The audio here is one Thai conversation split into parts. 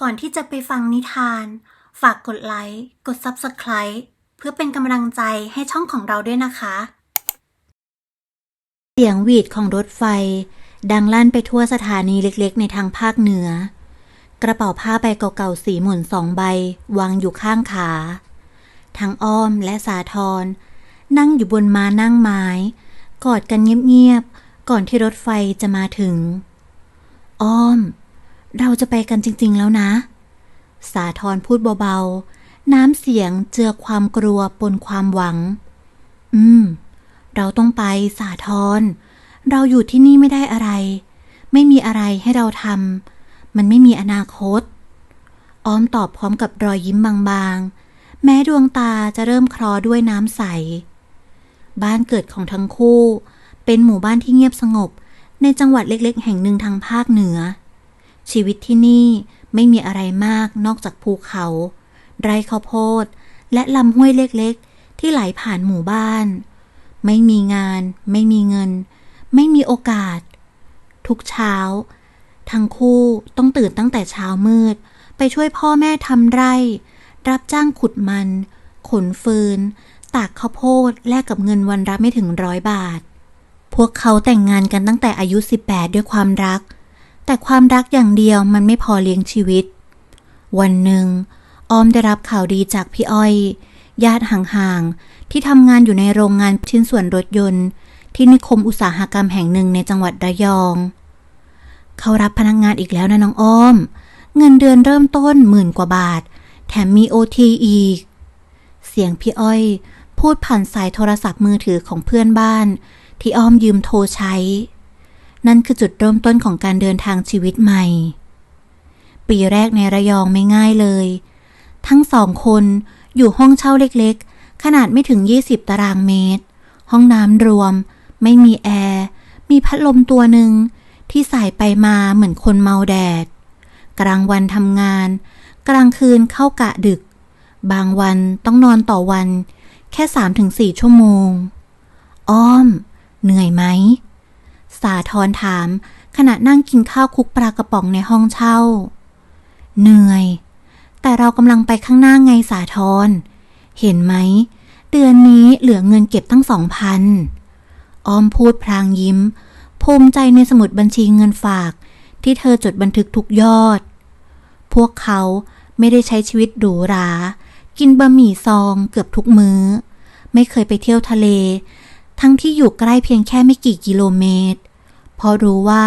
ก่อนที่จะไปฟังนิทาน ฝากกดไลค์ กด Subscribe เพื่อเป็นกำลังใจให้ช่องของเราด้วยนะคะ เสียงหวีดของรถไฟ ดังลั่นไปทั่วสถานีเล็กๆ ในทางภาคเหนือ กระเป๋าผ้าใบเก่าๆสีหมุนสองใบวางอยู่ข้างขา ทั้งอ้อมและสาทรนั่งอยู่บนม้านั่งไม้ กอดกันเงียบๆ ก่อนที่รถไฟจะมาถึง อ้อม เราจะไปกันจริง ๆ แล้วนะ สาทรพูดเบาๆ น้ำเสียงเจือความกลัวปนความหวัง อืม เราต้องไปสาทรเราอยู่ที่นี่ไม่ได้อะไร ไม่มีอะไรให้เราทำมันไม่มีอนาคต อ้อมตอบพร้อมกับรอยยิ้มบางๆ แม้ดวงตาจะเริ่มคลอด้วยน้ำใส บ้านเกิดของทั้งคู่ เป็นหมู่บ้านที่เงียบสงบในจังหวัดเล็กๆ แห่งหนึ่งทางภาคเหนือ ชีวิตที่นี่ไม่มีอะไรมากนอกจากภูเขา ไร่ข้าวโพด และลำห้วยเล็กๆ ที่ไหลผ่านหมู่บ้าน ไม่มีงาน ไม่มีเงิน ไม่มีโอกาส ทุกเช้า ทั้งคู่ต้องตื่นตั้งแต่เช้ามืด ไปช่วยพ่อแม่ทำไร่ รับจ้างขุดมัน ขนฟืน ตากข้าวโพดแลกกับเงินวันรับไม่ถึงร้อยบาท พวกเขาแต่งงานกันตั้งแต่อายุ 18 ด้วยความรัก แต่ความรักอย่างเดียวมันไม่พอเลี้ยงชีวิต วันหนึ่งออมได้รับข่าวดีจากพี่อ้อย ญาติห่างๆ ที่ทำงานอยู่ในโรงงานชิ้นส่วนรถยนต์ ที่นิคมอุตสาหกรรมแห่งหนึ่งในจังหวัดระยอง เขารับพนักงานอีกแล้วนะน้องอ้อม เงินเดือนเริ่มต้นหมื่นกว่าบาท แถมมีโอทีอีก เสียงพี่อ้อย พูดผ่านสายโทรศัพท์มือถือของเพื่อนบ้าน ที่อ้อมยืมโทรใช้ นั่นคือจุดเริ่มต้นของการเดินทางชีวิตใหม่ ปีแรกในระยองไม่ง่ายเลย ทั้งสองคนอยู่ห้องเช่าเล็กๆ ขนาดไม่ถึง 20 ตารางเมตร ห้องน้ำรวม ไม่มีแอร์ มีพัดลมตัวหนึ่งที่ใส่ไปมาเหมือนคนเมาแดด กลางวันทำงาน กลางคืนเข้ากะดึก บางวันต้องนอนต่อวัน แค่ 3-4 ชั่วโมง อ้อม เหนื่อยไหม สาทรถาม ขณะนั่งกินข้าวคุกปลากระป๋องในห้องเช่า เหนื่อย แต่เรากำลังไปข้างหน้าไงสาทร เห็นไหม เดือนนี้เหลือเงินเก็บตั้งสองพันอ้อมพูดพลางยิ้ม ภูมิใจในสมุดบัญชีเงินฝาก ที่เธอจดบันทึกทุกยอด พวกเขาไม่ได้ใช้ชีวิตหรูหรา กินบะหมี่ซองเกือบทุกมื้อ ไม่เคยไปเที่ยวทะเล ทั้งที่อยู่ใกล้เพียงแค่ไม่กี่กิโลเมตร เพราะรู้ว่า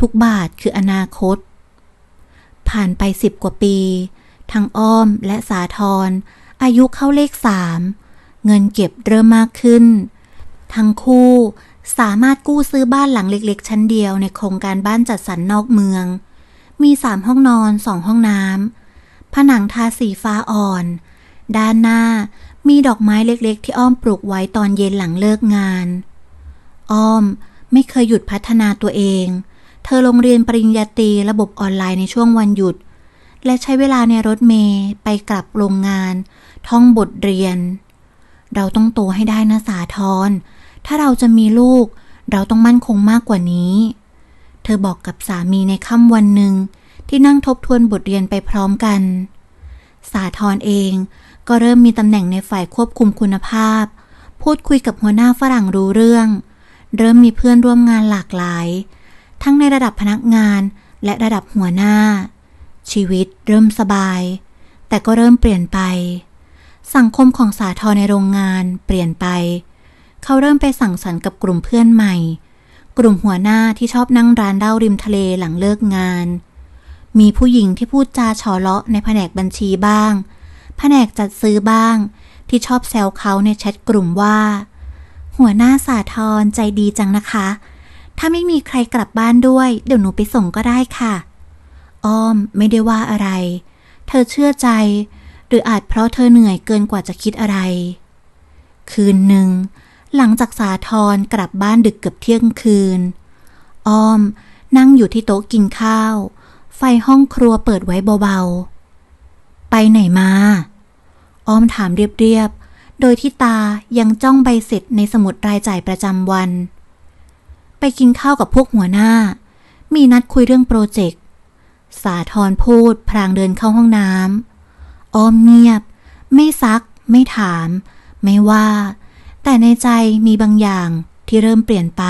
ทุกบาทคืออนาคต ผ่านไปสิบกว่าปี ทั้งอ้อมและสาทรอายุเข้าเลขสามเงินเก็บเริ่มมากขึ้น ทั้งคู่สามารถกู้ซื้อบ้านหลังเล็ก ๆ ชั้นเดียวในโครงการบ้านจัดสรรนอกเมือง มีสามห้องนอนสองห้องน้ำผนังทาสีฟ้าอ่อน ด้านหน้ามีดอกไม้เล็ก ๆ ที่อ้อมปลูกไว้ตอนเย็นหลังเลิกงาน อ้อม ไม่เคยหยุดพัฒนาตัวเอง เธอลงเรียนปริญญาตรีระบบออนไลน์ในช่วงวันหยุด และใช้เวลาในรถเมย์ไปกลับโรงงาน ท่องบทเรียน เราต้องโตให้ได้นะสาทรถ้าเราจะมีลูก เราต้องมั่นคงมากกว่านี้ เธอบอกกับสามีในค่ำวันหนึ่งที่นั่งทบทวนบทเรียนไปพร้อมกัน สาทรเองก็เริ่มมีตำแหน่งในฝ่ายควบคุมคุณภาพ พูดคุยกับหัวหน้าฝรั่งรู้เรื่อง เริ่มมีเพื่อนร่วมงานหลากหลาย ทั้งในระดับพนักงานและระดับหัวหน้า ชีวิตเริ่มสบาย แต่ก็เริ่มเปลี่ยนไป สังคมของสาทรในโรงงานเปลี่ยนไป เขาเริ่มไปสั่งสรรค์กับกลุ่มเพื่อนใหม่ กลุ่มหัวหน้าที่ชอบนั่งร้านเหล้าริมทะเลหลังเลิกงาน มีผู้หญิงที่พูดจาฉอเลาะในแผนกบัญชีบ้าง แผนกจัดซื้อบ้าง ที่ชอบแซวเขาในแชทกลุ่มว่า หัวหน้าสาทรใจดีจังนะคะ ถ้าไม่มีใครกลับบ้านด้วย เดี๋ยวหนูไปส่งก็ได้ค่ะ อ้อมไม่ได้ว่าอะไร เธอเชื่อใจ หรืออาจเพราะเธอเหนื่อยเกินกว่าจะคิดอะไร คืนหนึ่ง หลังจากสาทรกลับบ้านดึกเกือบเที่ยงคืน อ้อมนั่งอยู่ที่โต๊ะกินข้าว ไฟห้องครัวเปิดไว้เบาๆ ไปไหนมา อ้อมถามเรียบๆ โดยที่ตายังจ้องใบเสร็จในสมุดรายจ่ายประจำวัน ไปกินข้าวกับพวกหัวหน้า มีนัดคุยเรื่องโปรเจกต์ สาธรพูดพลางเดินเข้าห้องน้ำอ้อมเงียบ ไม่ซัก ไม่ถาม ไม่ว่า แต่ในใจมีบางอย่างที่เริ่มเปลี่ยนไป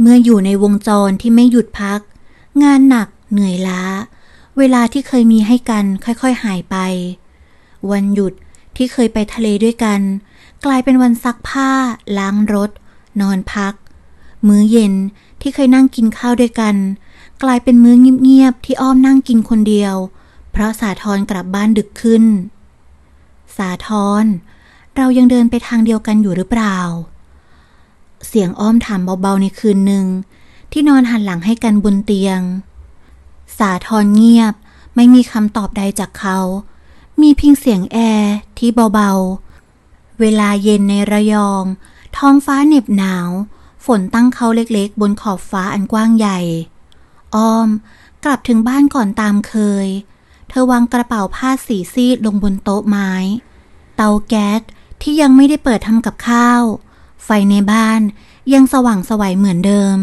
เมื่ออยู่ในวงจรที่ไม่หยุดพัก งานหนักเหนื่อยล้า เวลาที่เคยมีให้กันค่อยๆหายไป วันหยุด ที่เคยไปทะเลด้วยกัน กลายเป็นวันซักผ้า ล้างรถ นอนพัก มื้อเย็นที่เคยนั่งกินข้าวด้วยกัน กลายเป็นมื้อเงียบๆที่อ้อมนั่งกินคนเดียว เพราะสาธรกลับบ้านดึกขึ้น สาธรเรายังเดินไปทางเดียวกันอยู่หรือเปล่า เสียงอ้อมถามเบาๆในคืนหนึ่งที่นอนหันหลังให้กันบนเตียง สาธรเงียบไม่มีคำตอบใดจากเขา มีเพียงเสียงแอร์ที่เบาๆ เวลาเย็นในระยอง ท้องฟ้าเหน็บหนาว ฝนตั้งเขาเล็กๆ บนขอบฟ้าอันกว้างใหญ่ อ้อมกลับถึงบ้านก่อนตามเคย เธอวางกระเป๋าผ้าสีซีดลงบนโต๊ะไม้ เตาแก๊สที่ยังไม่ได้เปิดทำกับข้าว ไฟในบ้านยังสว่างสวัยเหมือนเดิม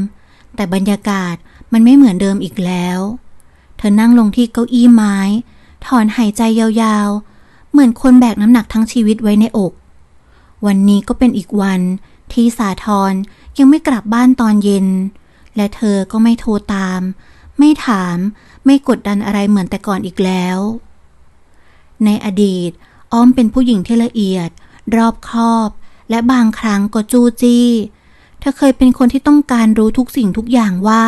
แต่บรรยากาศมันไม่เหมือนเดิมอีกแล้ว เธอนั่งลงที่เก้าอี้ไม้ ถอนหายใจยาวๆ เหมือนคนแบกน้ำหนักทั้งชีวิตไว้ในอก วันนี้ก็เป็นอีกวันที่สาธรยังไม่กลับบ้านตอนเย็น และเธอก็ไม่โทรตาม ไม่ถามไม่กดดันอะไรเหมือนแต่ก่อนอีกแล้ว ในอดีต อ้อมเป็นผู้หญิงที่ละเอียด รอบคอบ และบางครั้งก็จู้จี้ เธอเคยเป็นคนที่ต้องการรู้ทุกสิ่งทุกอย่างว่า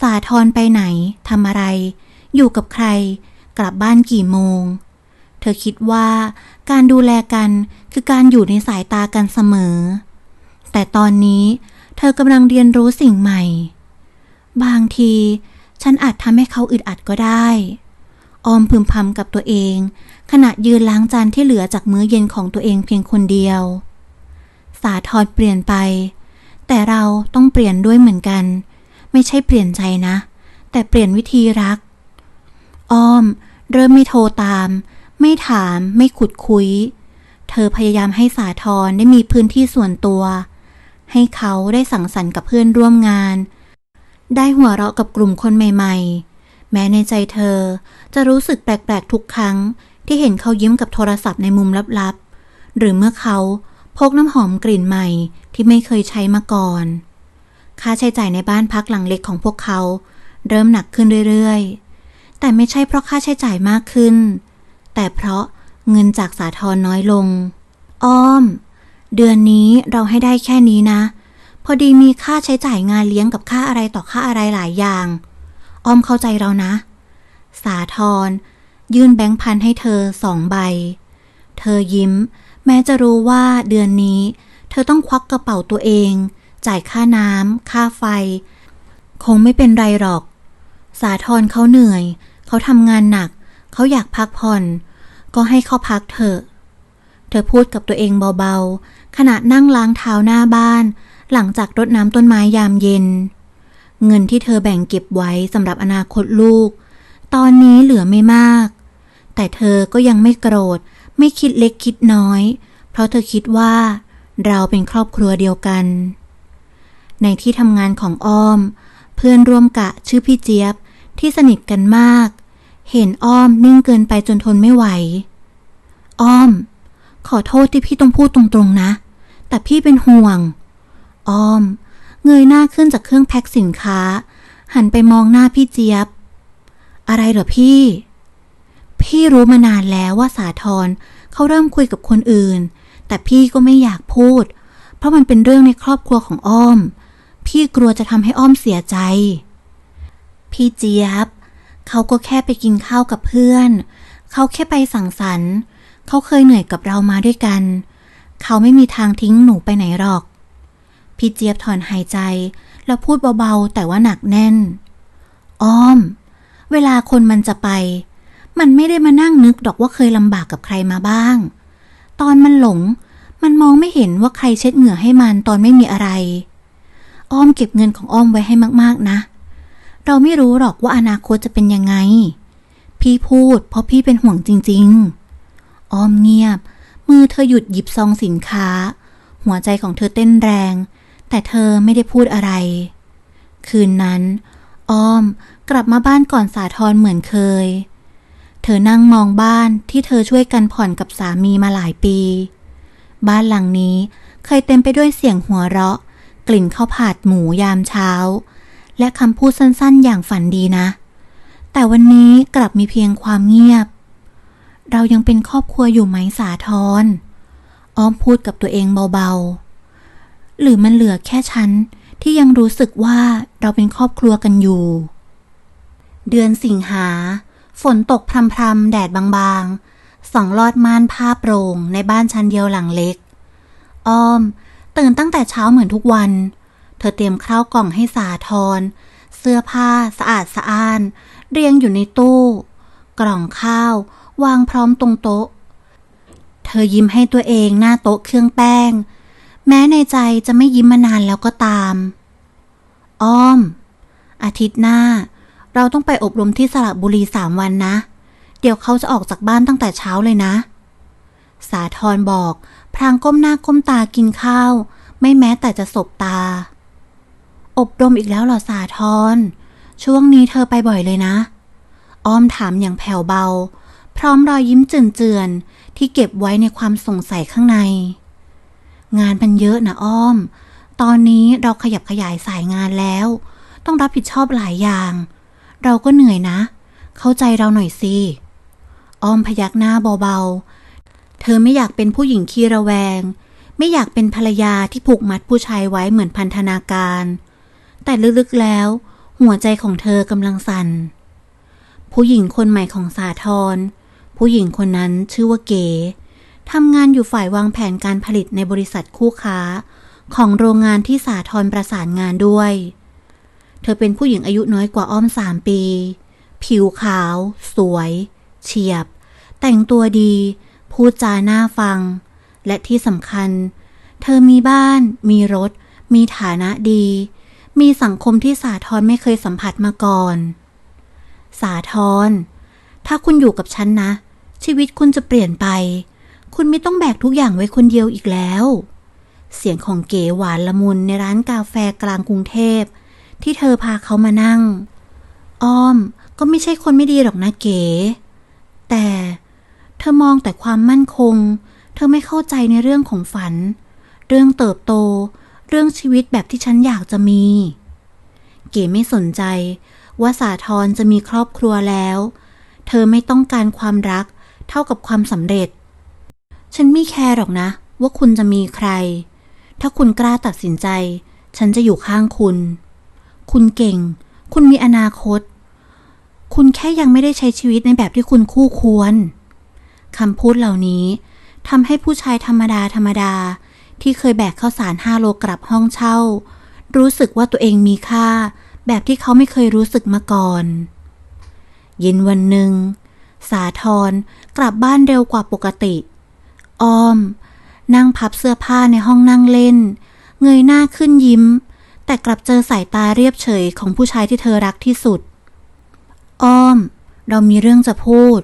สาธรไปไหนทำอะไร อยู่กับใคร กลับบ้านกี่โมง เธอคิดว่าการดูแลกันคือการอยู่ในสายตากันเสมอ แต่ตอนนี้เธอกำลังเรียนรู้สิ่งใหม่ บางที ฉันอาจทำให้เขาอึดอัดก็ได้ ออมพึมพำกับตัวเอง ขณะยืนล้างจานที่เหลือจากมื้อเย็นของตัวเองเพียงคนเดียว สาทรเปลี่ยนไป แต่เราต้องเปลี่ยนด้วยเหมือนกัน ไม่ใช่เปลี่ยนใจนะ แต่เปลี่ยนวิธีรัก อ้อม เริ่มไม่โทรตาม ไม่ถามไม่ขุดคุย เธอพยายามให้สาธรได้มีพื้นที่ส่วนตัว ให้เขาได้สังสรรค์กับเพื่อนร่วมงาน ได้หัวเราะกับกลุ่มคนใหม่ ๆ แม้ในใจเธอจะรู้สึกแปลกๆทุกครั้งที่เห็นเขายิ้มกับโทรศัพท์ในมุมลับๆ หรือเมื่อเขาพกน้ำหอมกลิ่นใหม่ที่ไม่เคยใช้มาก่อน ค่าใช้จ่ายในบ้านพักหลังเล็กของพวกเขา เริ่มหนักขึ้นเรื่อยๆ แต่ไม่ใช่เพราะค่าใช้จ่ายมากขึ้น แต่เพราะเงินจากสาทรน้อยลง อ้อม เดือนนี้เราให้ได้แค่นี้นะ พอดีมีค่าใช้จ่ายงานเลี้ยงกับค่าอะไรต่อค่าอะไรหลายอย่าง อ้อมเข้าใจเรานะ สาทรยื่นแบงค์พันให้เธอสองใบ เธอยิ้ม แม้จะรู้ว่าเดือนนี้ เธอต้องควักกระเป๋าตัวเอง จ่ายค่าน้ำค่าไฟ คงไม่เป็นไรหรอก สาทรเขาเหนื่อย เขาทำงานหนัก เขาอยากพักผ่อน ก็ให้เขาพักเถอะ เธอพูดกับตัวเองเบาๆ ขณะนั่งล้างเท้าหน้าบ้าน หลังจากรดน้ำต้นไม้ยามเย็น เงินที่เธอแบ่งเก็บไว้สำหรับอนาคตลูก ตอนนี้เหลือไม่มาก แต่เธอก็ยังไม่โกรธ ไม่คิดเล็กคิดน้อย เพราะเธอคิดว่า เราเป็นครอบครัวเดียวกัน ในที่ทำงานของอ้อม เพื่อนร่วมกะชื่อพี่เจี๊ยบที่สนิทกันมาก เห็นอ้อมนิ่งเกินไปจนทนไม่ไหว อ้อม ขอโทษที่พี่ต้องพูดตรงๆนะ แต่พี่เป็นห่วง อ้อม เงยหน้าขึ้นจากเครื่องแพ็คสินค้า หันไปมองหน้าพี่เจี๊ยบ อะไรเหรอพี่ พี่รู้มานานแล้วว่าสาธรเขาเริ่มคุยกับคนอื่น แต่พี่ก็ไม่อยากพูด เพราะมันเป็นเรื่องในครอบครัวของอ้อม พี่กลัวจะทำให้อ้อมเสียใจ พี่เจี๊ยบ เขาก็แค่ไปกินข้าวกับเพื่อน เขาแค่ไปสังสรรค์ เขาเคยเหนื่อยกับเรามาด้วยกัน เขาไม่มีทางทิ้งหนูไปไหนหรอก พี่เจี๊ยบถอนหายใจ แล้วพูดเบาๆ แต่ว่าหนักแน่น อ้อม เวลาคนมันจะไป มันไม่ได้มานั่งนึกดอกว่าเคยลำบากกับใครมาบ้าง ตอนมันหลง มันมองไม่เห็นว่าใครเช็ดเหงื่อให้มันตอนไม่มีอะไร อ้อมเก็บเงินของอ้อมไว้ให้มากๆนะเเราไม่รู้หรอกว่าอนาคตจะเป็นยังไง พี่พูดเพราะพี่เป็นห่วงจริง ๆ อ้อมเงียบ มือเธอหยุดหยิบซองสินค้า หัวใจของเธอเต้นแรง แต่เธอไม่ได้พูดอะไร คืนนั้น อ้อมกลับมาบ้านก่อนสาทรเหมือนเคย เธอนั่งมองบ้านที่เธอช่วยกันผ่อนกับสามีมาหลายปี บ้านหลังนี้เคยเต็มไปด้วยเสียงหัวเราะ กลิ่นข้าวผัดหมูยามเช้า และคำพูดสั้นๆ อย่างฝันดีนะ แต่วันนี้กลับมีเพียงความเงียบ เรายังเป็นครอบครัวอยู่ไหมสาทรอ้อมพูดกับตัวเองเบาๆ หรือมันเหลือแค่ฉันที่ยังรู้สึกว่าเราเป็นครอบครัวกันอยู่ เดือนสิงหา ฝนตกพรำๆแดดบางๆสองลอดม่านผ้าโปร่งในบ้านชั้นเดียวหลังเล็ก อ้อม ตื่นตั้งแต่เช้าเหมือนทุกวันเธอเตรียมข้าวกล่องให้สาทรเสื้อผ้าสะอาดสะอ้าน เรียงอยู่ในตู้ กล่องข้าววางพร้อมตรงโต๊ะ เธอยิ้มให้ตัวเองหน้าโต๊ะเครื่องแป้ง แม้ในใจจะไม่ยิ้มมานานแล้วก็ตาม อ้อม อาทิตย์หน้า เราต้องไปอบรมที่สระบุรีสามวันนะ เดี๋ยวเขาจะออกจากบ้านตั้งแต่เช้าเลยนะ สาธรบอก พรางก้มหน้าก้มตากินข้าว ไม่แม้แต่จะสบตา อบรมอีกแล้วเหรอสาธรช่วงนี้เธอไปบ่อยเลยนะ อ้อมถามอย่างแผ่วเบา พร้อมรอยยิ้มเจือนๆที่เก็บไว้ในความสงสัยข้างใน งานมันเยอะนะอ้อม ตอนนี้เราขยับขยายสายงานแล้ว ต้องรับผิดชอบหลายอย่าง เราก็เหนื่อยนะ เข้าใจเราหน่อยสิอ้อมพยักหน้าเบาๆ เธอไม่อยากเป็นผู้หญิงขี้ระแวง ไม่อยากเป็นภรรยาที่ผูกมัดผู้ชายไว้เหมือนพันธนาการ แต่ลึกๆแล้ว หัวใจของเธอกำลังสั่น ผู้หญิงคนใหม่ของสาทร ผู้หญิงคนนั้นชื่อว่าเก๋ทำงานอยู่ฝ่ายวางแผนการผลิตในบริษัทคู่ค้า ของโรงงานที่สาทรประสานงานด้วย เธอเป็นผู้หญิงอายุน้อยกว่าอ้อมสามปี ผิวขาว สวย เฉียบ แต่งตัวดี พูดจาน่าฟัง และที่สำคัญ เธอมีบ้าน มีรถ มีฐานะดี มีสังคมที่สาทรไม่เคยสัมผัสมาก่อน สาทรถ้าคุณอยู่กับฉันนะ ชีวิตคุณจะเปลี่ยนไป คุณไม่ต้องแบกทุกอย่างไว้คนเดียวอีกแล้ว เสียงของเก๋หวานละมุนในร้านกาแฟกลางกรุงเทพ ที่เธอพาเขามานั่ง อ้อมก็ไม่ใช่คนไม่ดีหรอกนะเก๋ แต่เธอมองแต่ความมั่นคง เธอไม่เข้าใจในเรื่องของฝัน เรื่องเติบโต เรื่องชีวิตแบบที่ฉันอยากจะมี เก๋ไม่สนใจว่าสาทรจะมีครอบครัวแล้ว เธอไม่ต้องการความรักเท่ากับความสำเร็จ ฉันไม่แคร์หรอกนะ ว่าคุณจะมีใคร ถ้าคุณกล้าตัดสินใจ ฉันจะอยู่ข้างคุณ คุณเก่ง คุณมีอนาคต คุณแค่ยังไม่ได้ใช้ชีวิตในแบบที่คุณคู่ควรคำพูดเหล่านี้ทำให้ผู้ชายธรรมดาธรรมดา ที่เคยแบกข้าวสารห้าโลกลับห้องเช่า รู้สึกว่าตัวเองมีค่า แบบที่เขาไม่เคยรู้สึกมาก่อน เย็นวันหนึ่ง สาทรกลับบ้านเร็วกว่าปกติ อ้อม นั่งพับเสื้อผ้าในห้องนั่งเล่น เงยหน้าขึ้นยิ้ม แต่กลับเจอสายตาเรียบเฉยของผู้ชายที่เธอรักที่สุด อ้อม เรามีเรื่องจะพูด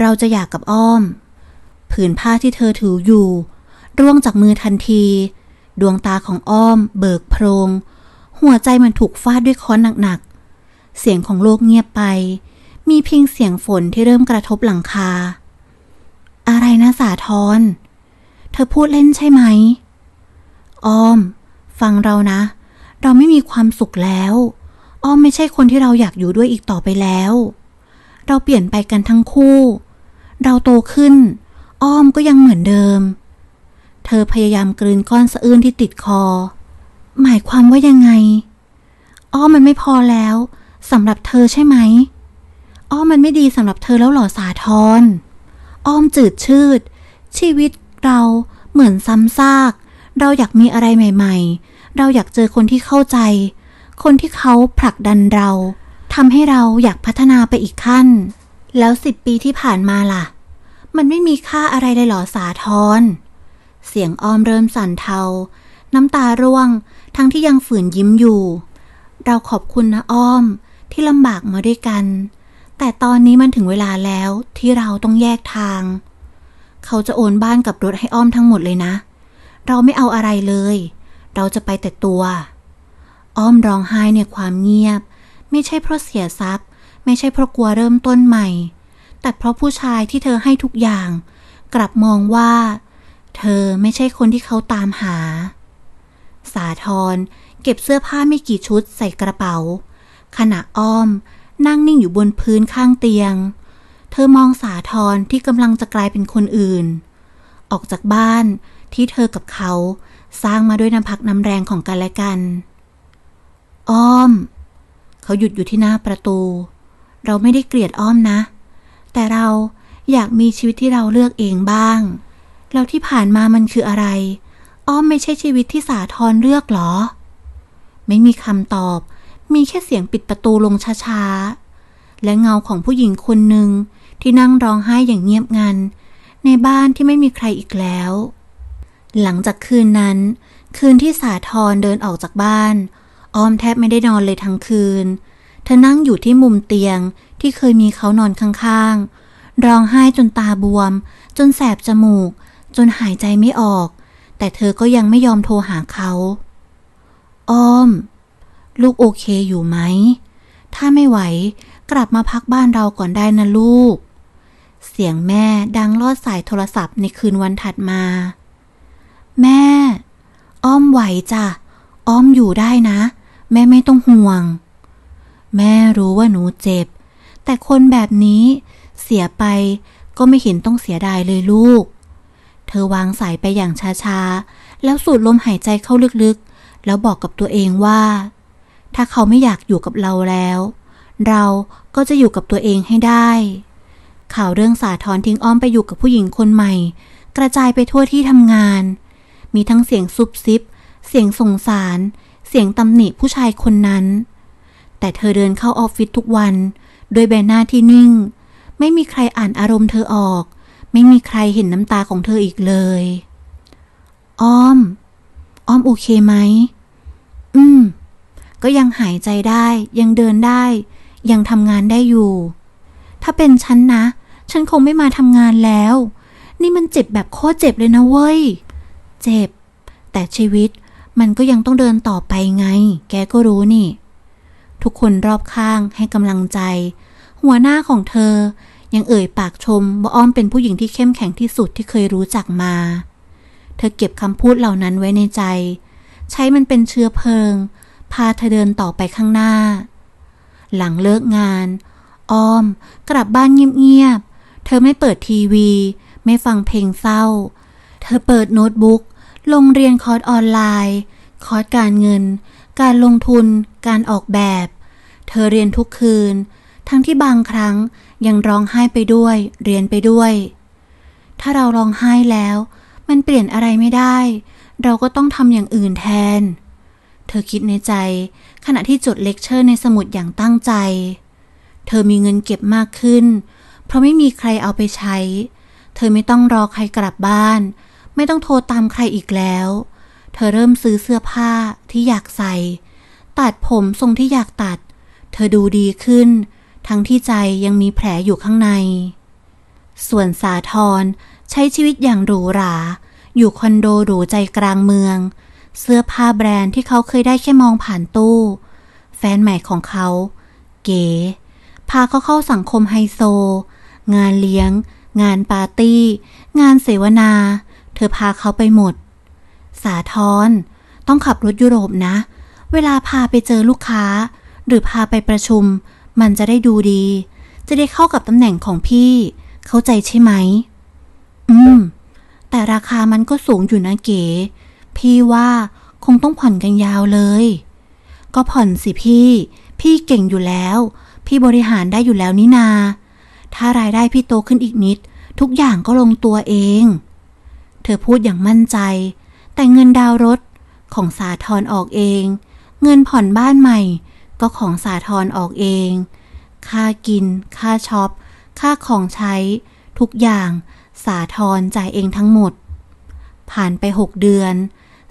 เราจะอยากกับอ้อมผืนผ้าที่เธอถืออยู่ ร่วงจากมือทันที ดวงตาของอ้อม เบิกโพรง หัวใจมันถูกฟาดด้วยค้อนหนักๆ เสียงของโลกเงียบไป มีเพียงเสียงฝนที่เริ่มกระทบหลังคา อะไรนะสาทรเธอพูดเล่นใช่ไหม อ้อม ฟังเรานะ เราไม่มีความสุขแล้ว อ้อมไม่ใช่คนที่เราอยากอยู่ด้วยอีกต่อไปแล้ว เราเปลี่ยนไปกันทั้งคู่ เราโตขึ้น อ้อมก็ยังเหมือนเดิม เธอพยายามกลืนก้อนสะอื้นที่ติดคอ หมายความว่ายังไง อ้อมันไม่พอแล้วสำหรับเธอใช่ไหม อ้อมันไม่ดีสำหรับเธอแล้วหรอสาทรอ้อมจืดชืด ชีวิตเราเหมือนซ้ำซาก เราอยากมีอะไรใหม่ ๆ เราอยากเจอคนที่เข้าใจ คนที่เขาผลักดันเราทำให้เราอยากพัฒนาไปอีกขั้น แล้วสิบปีที่ผ่านมาล่ะ มันไม่มีค่าอะไรเลยหรอสาทร เสียงอ้อมเริ่มสั่นเทา น้ำตาร่วง ทั้งที่ยังฝืนยิ้มอยู่ เราขอบคุณนะอ้อมที่ลำบากมาด้วยกัน แต่ตอนนี้มันถึงเวลาแล้วที่เราต้องแยกทาง เขาจะโอนบ้านกับรถให้อ้อมทั้งหมดเลยนะ เราไม่เอาอะไรเลย เราจะไปแต่ตัว อ้อมร้องไห้ในความเงียบ ไม่ใช่เพราะเสียทรัพย์ ไม่ใช่เพราะกลัวเริ่มต้นใหม่ แต่เพราะผู้ชายที่เธอให้ทุกอย่าง กลับมองว่า เธอไม่ใช่คนที่เขาตามหา สาธรเก็บเสื้อผ้าไม่กี่ชุดใส่กระเป๋า ขณะอ้อมนั่งนิ่งอยู่บนพื้นข้างเตียง เธอมองสาธรที่กำลังจะกลายเป็นคนอื่น ออกจากบ้านที่เธอกับเขาสร้างมาด้วยน้ำพักน้ำแรงของกันและกัน อ้อม เขาหยุดอยู่ที่หน้าประตู เราไม่ได้เกลียดอ้อมนะ แต่เราอยากมีชีวิตที่เราเลือกเองบ้าง แล้วที่ผ่านมามันคืออะไร อ้อมไม่ใช่ชีวิตที่สาธรเลือกหรอ ไม่มีคำตอบ มีแค่เสียงปิดประตูลงช้าๆ และเงาของผู้หญิงคนหนึ่งที่นั่งร้องไห้อย่างเงียบงัน ในบ้านที่ไม่มีใครอีกแล้ว หลังจากคืนนั้น คืนที่สาธรเดินออกจากบ้าน อ้อมแทบไม่ได้นอนเลยทั้งคืน เธอนั่งอยู่ที่มุมเตียงที่เคยมีเขานอนข้างๆ ร้องไห้จนตาบวม จนแสบจมูก จนหายใจไม่ออก แต่เธอก็ยังไม่ยอมโทรหาเขา อ้อม ลูกโอเคอยู่ไหม ถ้าไม่ไหวกลับมาพักบ้านเราก่อนได้นะลูก เสียงแม่ดังลอดสายโทรศัพท์ในคืนวันถัดมา แม่ อ้อมไหวจ้ะ อ้อมอยู่ได้นะ แม่ไม่ต้องห่วง แม่รู้ว่าหนูเจ็บ แต่คนแบบนี้เสียไปก็ไม่เห็นต้องเสียดายเลยลูก ธอวางสายไปอย่างช้าๆ แล้วสูดลมหายใจเข้าลึกๆ แล้วบอกกับตัวเองว่า ถ้าเขาไม่อยากอยู่กับเราแล้ว เราก็จะอยู่กับตัวเองให้ได้ ข่าวเรื่องสาธรทิ้งอ้อมไปอยู่กับผู้หญิงคนใหม่ กระจายไปทั่วที่ทำงาน มีทั้งเสียงซุบซิบ เสียงสงสาร เสียงตำหนิผู้ชายคนนั้น แต่เธอเดินเข้าออฟฟิศทุกวันด้วยใบหน้าที่นิ่ง ไม่มีใครอ่านอารมณ์เธอออก ไม่มีใครเห็นน้ำตาของเธออีกเลย อ้อม อ้อมโอเคไหม อืม ก็ยังหายใจได้ ยังเดินได้ ยังทำงานได้อยู่ ถ้าเป็นฉันนะ ฉันคงไม่มาทำงานแล้ว นี่มันเจ็บแบบโคตรเจ็บเลยนะเว้ย เจ็บ แต่ชีวิตมันก็ยังต้องเดินต่อไปไง แกก็รู้นี่ ทุกคนรอบข้างให้กำลังใจ หัวหน้าของเธอ ยังเอ่ยปากชมว่าอ้อมเป็นผู้หญิงที่เข้มแข็งที่สุดที่เคยรู้จักมา เธอเก็บคำพูดเหล่านั้นไว้ในใจ ใช้มันเป็นเชื้อเพลิง พาเธอเดินต่อไปข้างหน้า หลังเลิกงาน อ้อมกลับบ้านเงียบๆ เธอไม่เปิดทีวี ไม่ฟังเพลงเศร้า เธอเปิดโน้ตบุ๊ก ลงเรียนคอร์สออนไลน์ คอร์สการเงิน การลงทุน การออกแบบ เธอเรียนทุกคืน ทั้งที่บางครั้ง ยังร้องไห้ไปด้วย เรียนไปด้วย ถ้าเราร้องไห้แล้ว มันเปลี่ยนอะไรไม่ได้ เราก็ต้องทำอย่างอื่นแทน เธอคิดในใจ ขณะที่จดเลคเชอร์ในสมุดอย่างตั้งใจ เธอมีเงินเก็บมากขึ้น เพราะไม่มีใครเอาไปใช้ เธอไม่ต้องรอใครกลับบ้าน ไม่ต้องโทรตามใครอีกแล้ว เธอเริ่มซื้อเสื้อผ้าที่อยากใส่ ตัดผมทรงที่อยากตัด เธอดูดีขึ้น ทั้งที่ใจยังมีแผลอยู่ข้างใน ส่วนสาธรใช้ชีวิตอย่างหรูหรา อยู่คอนโดหรูใจกลางเมือง เสื้อผ้าแบรนด์ที่เขาเคยได้แค่มองผ่านตู้ แฟนใหม่ของเขา เก๋ พาเขาเข้าสังคมไฮโซ งานเลี้ยง งานปาร์ตี้ งานเสวนา เธอพาเขาไปหมด สาธรต้องขับรถยุโรปนะ เวลาพาไปเจอลูกค้า หรือพาไปประชุม มันจะได้ดูดี จะได้เข้ากับตำแหน่งของพี่ เข้าใจใช่ไหม อืม แต่ราคามันก็สูงอยู่นะเก๋ พี่ว่าคงต้องผ่อนกันยาวเลย ก็ผ่อนสิพี่ พี่เก่งอยู่แล้ว พี่บริหารได้อยู่แล้วนี่นา ถ้ารายได้พี่โตขึ้นอีกนิด ทุกอย่างก็ลงตัวเอง เธอพูดอย่างมั่นใจ แต่เงินดาวรถของสาธรออกเอง เงินผ่อนบ้านใหม่ ก็ของสาธรออกเอง ค่ากิน ค่าช็อป ค่าของใช้ ทุกอย่างสาธรจ่ายเองทั้งหมด ผ่านไปหกเดือน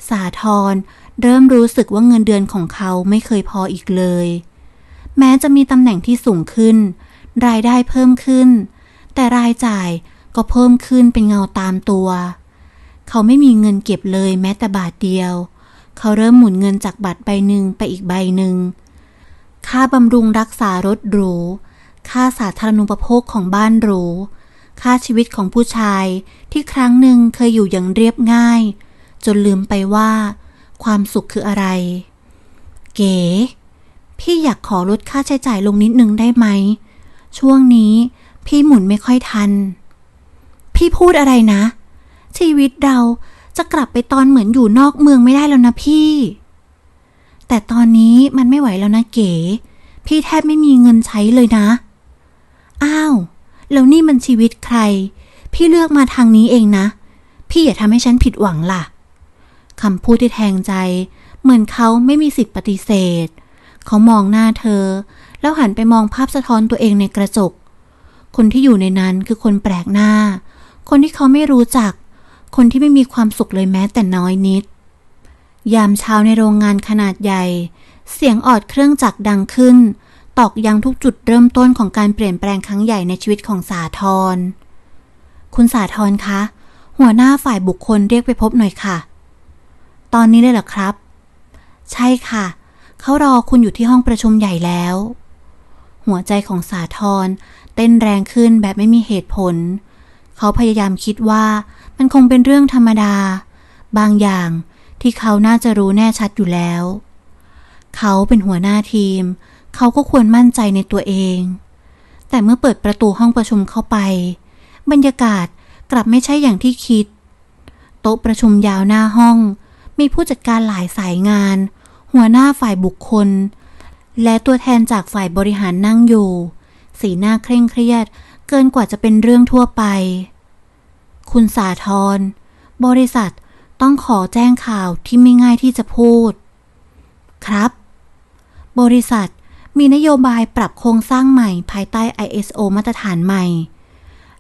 สาธรเริ่มรู้สึกว่าเงินเดือนของเขาไม่เคยพออีกเลย แม้จะมีตำแหน่งที่สูงขึ้น รายได้เพิ่มขึ้น แต่รายจ่ายก็เพิ่มขึ้นเป็นเงาตามตัว เขาไม่มีเงินเก็บเลยแม้แต่บาทเดียว เขาเริ่มหมุนเงินจากบัตรใบหนึ่งไปอีกใบหนึ่ง ค่าบำรุงรักษารถหรู ค่าสาธารณูปโภคของบ้านหรู ค่าชีวิตของผู้ชายที่ครั้งหนึ่งเคยอยู่อย่างเรียบง่าย จนลืมไปว่า ความสุขคืออะไร เก๋ พี่อยากขอลดค่าใช้จ่ายลงนิดนึงได้ไหม ช่วงนี้พี่หมุนไม่ค่อยทัน พี่พูดอะไรนะ ชีวิตเราจะกลับไปตอนเหมือนอยู่นอกเมืองไม่ได้แล้วนะพี่ แต่ตอนนี้มันไม่ไหวแล้วนะเก๋ พี่แทบไม่มีเงินใช้เลยนะ อ้าว แล้วนี่มันชีวิตใคร พี่เลือกมาทางนี้เองนะ พี่อย่าทำให้ฉันผิดหวังล่ะคำพูดที่แทงใจ เหมือนเขาไม่มีสิทธิ์ปฏิเสธ เขามองหน้าเธอ แล้วหันไปมองภาพสะท้อนตัวเองในกระจก คนที่อยู่ในนั้นคือคนแปลกหน้า คนที่เขาไม่รู้จัก คนที่ไม่มีความสุขเลยแม้แต่น้อยนิด ยามเช้าในโรงงานขนาดใหญ่ เสียงออดเครื่องจักรดังขึ้น ตอกย้ำทุกจุดเริ่มต้นของการเปลี่ยนแปลงครั้งใหญ่ในชีวิตของสาธรคุณสาธรคะ หัวหน้าฝ่ายบุคคลเรียกไปพบหน่อยค่ะ ตอนนี้เลยเหรอครับ ใช่ค่ะ เขารอคุณอยู่ที่ห้องประชุมใหญ่แล้ว หัวใจของสาธรเต้นแรงขึ้นแบบไม่มีเหตุผล เขาพยายามคิดว่ามันคงเป็นเรื่องธรรมดา บางอย่าง ที่เขาน่าจะรู้แน่ชัดอยู่แล้ว เขาเป็นหัวหน้าทีม เขาก็ควรมั่นใจในตัวเอง แต่เมื่อเปิดประตูห้องประชุมเข้าไป บรรยากาศกลับไม่ใช่อย่างที่คิด โต๊ะประชุมยาวหน้าห้อง มีผู้จัดการหลายสายงาน หัวหน้าฝ่ายบุคคล และตัวแทนจากฝ่ายบริหารนั่งอยู่ สีหน้าเคร่งเครียด เกินกว่าจะเป็นเรื่องทั่วไป คุณสาธรบริษัท ต้องขอแจ้งข่าวที่ไม่ง่ายที่จะพูด ครับ บริษัทมีนโยบายปรับโครงสร้างใหม่ภายใต้ ISO มาตรฐานใหม่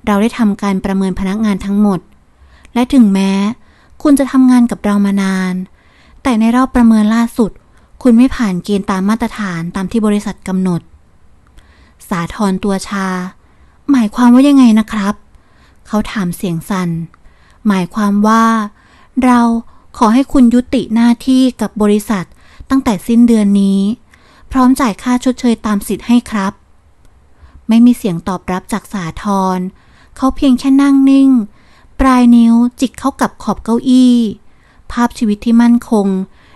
เราได้ทำการประเมินพนักงานทั้งหมด และถึงแม้ คุณจะทำงานกับเรามานาน แต่ในรอบประเมินล่าสุด คุณไม่ผ่านเกณฑ์ตามมาตรฐานตามที่บริษัทกำหนด สาธรตัวชา หมายความว่ายังไงนะครับ เขาถามเสียงสัน่น หมายความว่า เราขอให้คุณยุติหน้าที่กับบริษัทตั้งแต่สิ้นเดือนนี้ พร้อมจ่ายค่าชดเชยตามสิทธิ์ให้ครับ ไม่มีเสียงตอบรับจากสาธรเขาเพียงแค่นั่งนิ่ง ปลายนิ้วจิกเข้ากับขอบเก้าอี้ ภาพชีวิตที่มั่นคง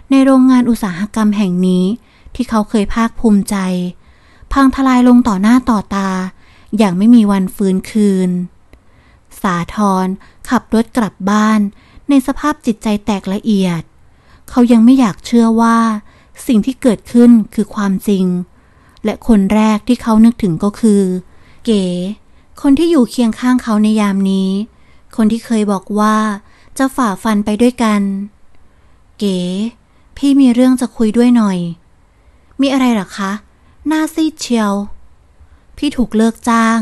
ในโรงงานอุตสาหกรรมแห่งนี้ ที่เขาเคยภาคภูมิใจ พังทลายลงต่อหน้าต่อตา อย่างไม่มีวันฟื้นคืน สาธรขับรถกลับบ้าน ในสภาพจิตใจแตกละเอียด เขายังไม่อยากเชื่อว่า สิ่งที่เกิดขึ้นคือความจริง และคนแรกที่เขานึกถึงก็คือ เก๋ คนที่อยู่เคียงข้างเขาในยามนี้ คนที่เคยบอกว่าจะฝ่าฟันไปด้วยกัน เก๋ พี่มีเรื่องจะคุยด้วยหน่อย มีอะไรหรอคะ หน้าซีดเชียว พี่ถูกเลิกจ้าง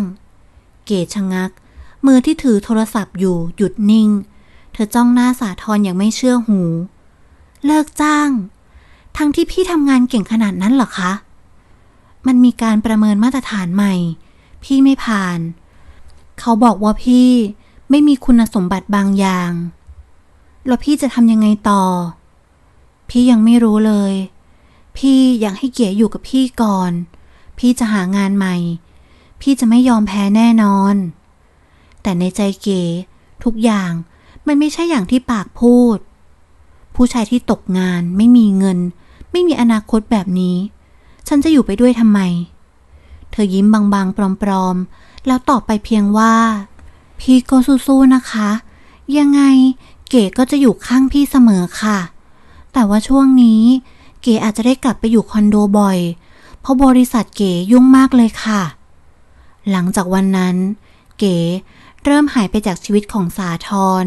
เก๋ชะงัก มือที่ถือโทรศัพท์อยู่หยุดนิ่ง เธอจ้องหน้าสาทรอย่างไม่เชื่อหู เลิกจ้าง ทั้งที่พี่ทำงานเก่งขนาดนั้นเหรอคะ มันมีการประเมินมาตรฐานใหม่ พี่ไม่ผ่าน เขาบอกว่าพี่ไม่มีคุณสมบัติบางอย่าง แล้วพี่จะทำยังไงต่อ พี่ยังไม่รู้เลย พี่อยากให้เก๋อยู่กับพี่ก่อน พี่จะหางานใหม่ พี่จะไม่ยอมแพ้แน่นอน แต่ในใจเก๋ทุกอย่าง มันไม่ใช่อย่างที่ปากพูด ผู้ชายที่ตกงานไม่มีเงิน ไม่มีอนาคตแบบนี้ ฉันจะอยู่ไปด้วยทำไม เธอยิ้มบางๆ ปลอมๆ แล้วตอบไปเพียงว่า พี่ก็สู้ๆนะคะ ยังไงเก๋ก็จะอยู่ข้างพี่เสมอค่ะ แต่ว่าช่วงนี้ เก๋อาจจะได้กลับไปอยู่คอนโดบ่อย เพราะบริษัทเก๋ยุ่งมากเลยค่ะ หลังจากวันนั้น เก๋เริ่มหายไปจากชีวิตของสาทร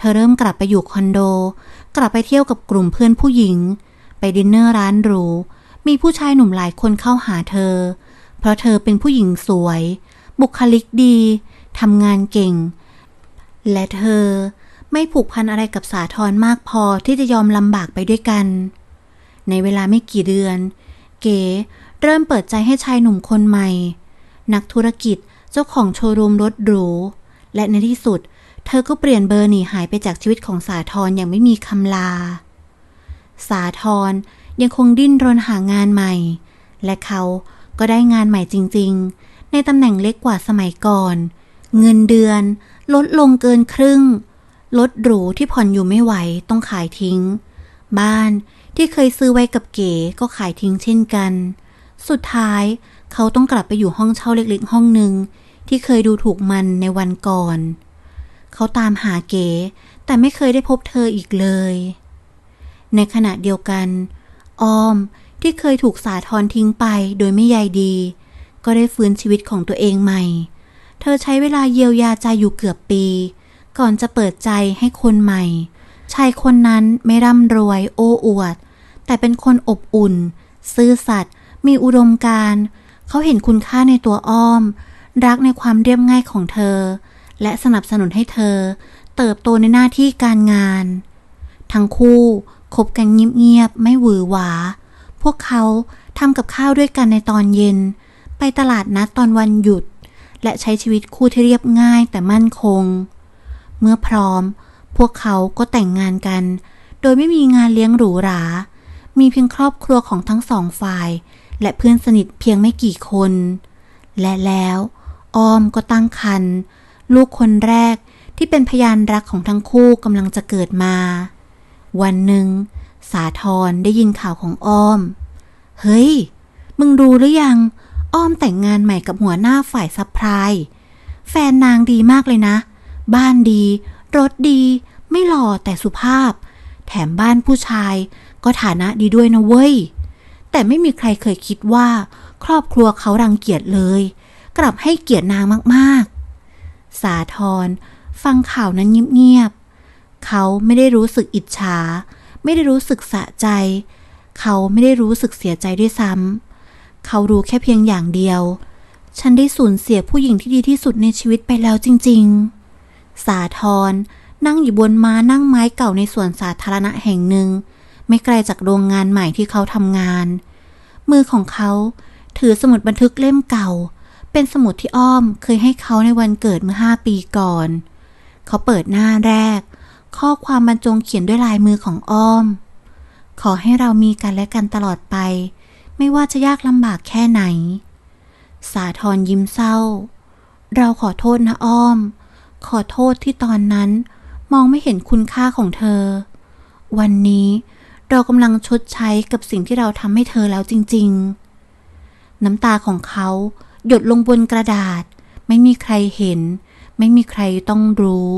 เธอเริ่มกลับไปอยู่คอนโด กลับไปเที่ยวกับกลุ่มเพื่อนผู้หญิง ไปดินเนอร์ร้านหรู มีผู้ชายหนุ่มหลายคนเข้าหาเธอ เพราะเธอเป็นผู้หญิงสวย บุคลิกดีทำงานเก่ง และเธอไม่ผูกพันอะไรกับสาทรมากพอที่จะยอมลำบากไปด้วยกัน ในเวลาไม่กี่เดือน เก๋เริ่มเปิดใจให้ชายหนุ่มคนใหม่ นักธุรกิจเจ้าของโชว์รูมรถหรู และในที่สุด เธอก็เปลี่ยนเบอร์หนีหายไปจากชีวิตของสาทรอย่างไม่มีคำลา สาทรยังคงดิ้นรนหางานใหม่ และเขาก็ได้งานใหม่จริง ๆ ในตำแหน่งเล็กกว่าสมัยก่อน เงินเดือน ลดลงเกินครึ่ง รถหรูที่ผ่อนอยู่ไม่ไหวต้องขายทิ้ง บ้านที่เคยซื้อไว้กับเก๋ก็ขายทิ้งเช่นกัน สุดท้ายเขาต้องกลับไปอยู่ห้องเช่าเล็กๆ ห้องหนึ่งที่เคยดูถูกมันในวันก่อน เขาตามหาเก๋แต่ไม่เคยได้พบเธออีกเลย ในขณะเดียวกัน ออมที่เคยถูกสาทรทิ้งไปโดยไม่ใยดี ก็ได้ฟื้นชีวิตของตัวเองใหม่ เธอใช้เวลาเยียวยาใจอยู่เกือบปี ก่อนจะเปิดใจให้คนใหม่ ชายคนนั้นไม่ร่ำรวยโอ้อวด แต่เป็นคนอบอุ่น ซื่อสัตย์มีอุดมการ เขาเห็นคุณค่าในตัวอ้อม รักในความเรียบง่ายของเธอ และสนับสนุนให้เธอ เติบโตในหน้าที่การงาน ทั้งคู่คบกันเงียบๆไม่หวือหวา พวกเขาทำกับข้าวด้วยกันในตอนเย็น ไปตลาดนัดตอนวันหยุด และใช้ชีวิตคู่ที่เรียบง่ายแต่มั่นคง เมื่อพร้อม พวกเขาก็แต่งงานกัน โดยไม่มีงานเลี้ยงหรูหรา มีเพียงครอบครัวของทั้งสองฝ่าย และเพื่อนสนิทเพียงไม่กี่คน และแล้ว ออมก็ตั้งครรภ์ ลูกคนแรกที่เป็นพยานรักของทั้งคู่กำลังจะเกิดมา วันหนึ่ง สาธรได้ยินข่าวของอ้อม เฮ้ย มึงรู้หรือยัง อ้อมแต่งงานใหม่กับหัวหน้าฝ่ายซัพพลายแฟนนางดีมากเลยนะ บ้านดี รถดี ไม่หล่อแต่สุภาพ แถมบ้านผู้ชายก็ฐานะดีด้วยนะเว้ย แต่ไม่มีใครเคยคิดว่า ครอบครัวเขารังเกียจเลย กลับให้เกียรตินางมากๆ สาธรฟังข่าวนั้นเงียบๆเขาไม่ได้รู้สึกอิจฉา ไม่ได้รู้สึกสะใจ เขาไม่ได้รู้สึกเสียใจด้วยซ้ำเขารู้แค่เพียงอย่างเดียว ฉันได้สูญเสียผู้หญิงที่ดีที่สุดในชีวิตไปแล้วจริง ๆ สาธรนั่งอยู่บนม้านั่งไม้เก่าในสวนสาธารณะแห่งหนึ่ง ไม่ไกลจากโรงงานใหม่ที่เขาทำงาน มือของเขาถือสมุดบันทึกเล่มเก่า เป็นสมุดที่อ้อมเคยให้เขาในวันเกิดเมื่อห้าปีก่อน เขาเปิดหน้าแรก ข้อความบรรจงเขียนด้วยลายมือของอ้อม ขอให้เรามีกันและกันตลอดไป ไม่ว่าจะยากลำบากแค่ไหน สาธรยิ้มเศร้า เราขอโทษนะอ้อม ขอโทษที่ตอนนั้นมองไม่เห็นคุณค่าของเธอ วันนี้เรากำลังชดใช้กับสิ่งที่เราทำให้เธอแล้วจริง ๆ น้ำตาของเขา หยดลงบนกระดาษ ไม่มีใครเห็น ไม่มีใครต้องรู้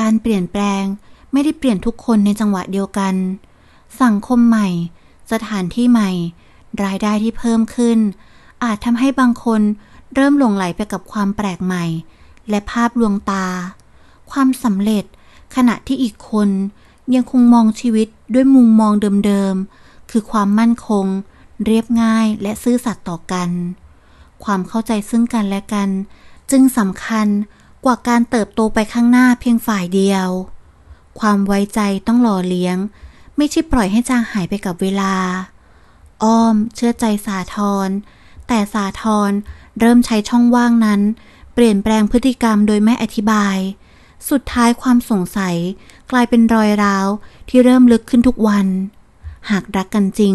การเปลี่ยนแปลงไม่ได้เปลี่ยนทุกคนในจังหวะเดียวกัน สังคมใหม่ สถานที่ใหม่ รายได้ที่เพิ่มขึ้น อาจทำให้บางคนเริ่มหลงไหลไปกับความแปลกใหม่ และภาพลวงตา ความสำเร็จขณะที่อีกคนยังคงมองชีวิตด้วยมุมมองเดิมๆ คือความมั่นคง เรียบง่ายและซื่อสัตย์ต่อกัน ความเข้าใจซึ่งกันและกัน จึงสำคัญกว่าการเติบโตไปข้างหน้าเพียงฝ่ายเดียว ความไว้ใจต้องหล่อเลี้ยง ไม่ใช่ปล่อยให้จางหายไปกับเวลา อ้อมเชื่อใจสาทรแต่สาทรเริ่มใช้ช่องว่างนั้น เปลี่ยนแปลงพฤติกรรมโดยไม่อธิบาย สุดท้ายความสงสัยกลายเป็นรอยร้าวที่เริ่มลึกขึ้นทุกวัน หากรักกันจริง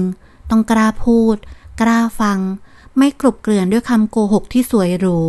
ต้องกล้าพูด กล้าฟัง ไม่กลบเกลื่อนด้วยคำโกหกที่สวยหรู